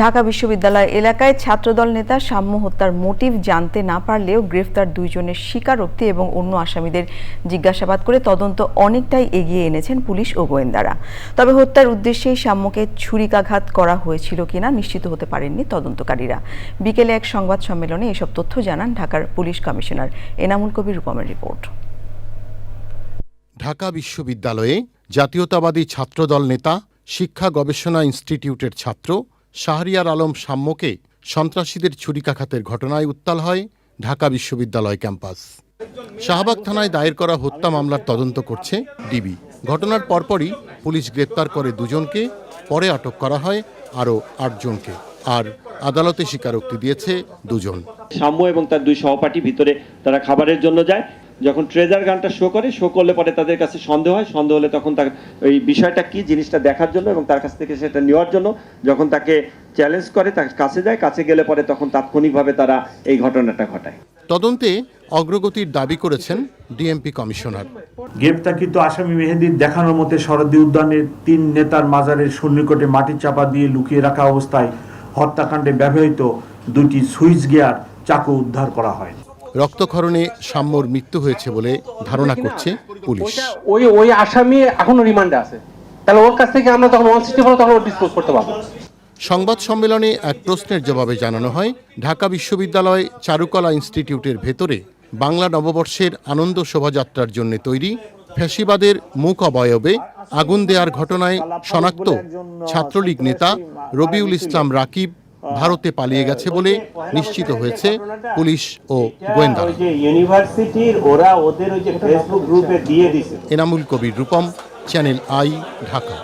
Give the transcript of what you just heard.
ঢাকা বিশ্ববিদ্যালয় এলাকায় ছাত্রদল নেতা সাম্য হত্যার মোটিভ জানতে না পারলেও গ্রেফতার দুইজনের স্বীকারোক্তি এবং অন্য আসামিদের জিজ্ঞাসাবাদ করে তদন্ত অনেকটাই এগিয়ে এনেছেন পুলিশ ও গোয়েন্দারা। তবে হত্যার উদ্দেশ্যেই সাম্যকে ছুরিকাঘাত করা হয়েছিল কিনা নিশ্চিত হতে পারেননি তদন্তকারীরা। বিকেলে এক সংবাদ সম্মেলনে এসব তথ্য জানান ঢাকার পুলিশ কমিশনার এনামুল কবির রূপমের রিপোর্ট। ঢাকা বিশ্ববিদ্যালয়ে জাতীয়তাবাদী ছাত্রদল নেতা শিক্ষা গবেষণা ইনস্টিটিউটের ছাত্র শাহরিয়ার আলম সাম্যকে সন্ত্রাসীদের ছুরিকাঘাতের ঘটনায় উত্তাল হয় ঢাকা বিশ্ববিদ্যালয় ক্যাম্পাস। শাহবাগ থানায় দায়ের করা হত্যা মামলার তদন্ত করছে ডিবি। ঘটনার পরপরই পুলিশ গ্রেপ্তার করে দুজনকে, পরে আটক করা হয় আরও আটজনকে। আর আদালতে স্বীকারোক্তি দিয়েছে দুজন। সাম্য এবং তার দুই সহপাঠী ভিতরে তারা খাবারের জন্য যায় যখন ট্রেজার গানটা শো করে শো করলে পরে তাদের কাছে সন্দেহ হয়। সন্দেহ হলে তখন তার ওই বিষয়টা কি জিনিসটা দেখার জন্য এবং তার কাছ থেকে সেটা নেওয়ার জন্য যখন তাকে চ্যালেঞ্জ করে তার কাছে যায় কাছে গেলে পরে তখন তাৎক্ষণিকভাবে তারা এই ঘটনাটা ঘটায়। তদন্তে অগ্রগতির দাবি করেছেন ডিএমপি কমিশনার। গ্রেপ্তারকৃত আসামি মেহেদির দেখানোর মতে শরদি উদ্যানের তিন নেতার মাজারের সন্নিকটে মাটির চাপা দিয়ে লুকিয়ে রাখা অবস্থায় হত্যাকাণ্ডে ব্যবহৃত দুটি সুইচ গিয়ার চাকু উদ্ধার করা হয়। রক্তক্ষরণে সাম্যর মৃত্যু হয়েছে বলে ধারণা করছে পুলিশ। ওই ওই আসামি এখনও রিমান্ডে আছে। তাহলে ওর কাছ থেকে আমরা তখন ওয়ান সিক্সটি তখন ডিসপোজ করতে পারব। সংবাদ সম্মেলনে এক প্রশ্নের জবাবে জানানো হয় ঢাকা বিশ্ববিদ্যালয় চারুকলা ইনস্টিটিউটের ভেতরে বাংলা নববর্ষের আনন্দ শোভাযাত্রার জন্য তৈরি ফ্যাসিবাদের মুখ অবয়বে আগুন দেওয়ার ঘটনায় শনাক্ত ছাত্রলীগ নেতা রবিউল ইসলাম রাকিব ভারতে পালিয়ে গেছে বলে নিশ্চিত হয়েছে পুলিশ ও গোয়েন্দা ইউনিভার্সিটির ওরা ওদের ওই যে ফেসবুক গ্রুপে দিয়ে দিছে। Enamul Kabir Rupam channel I Dhaka.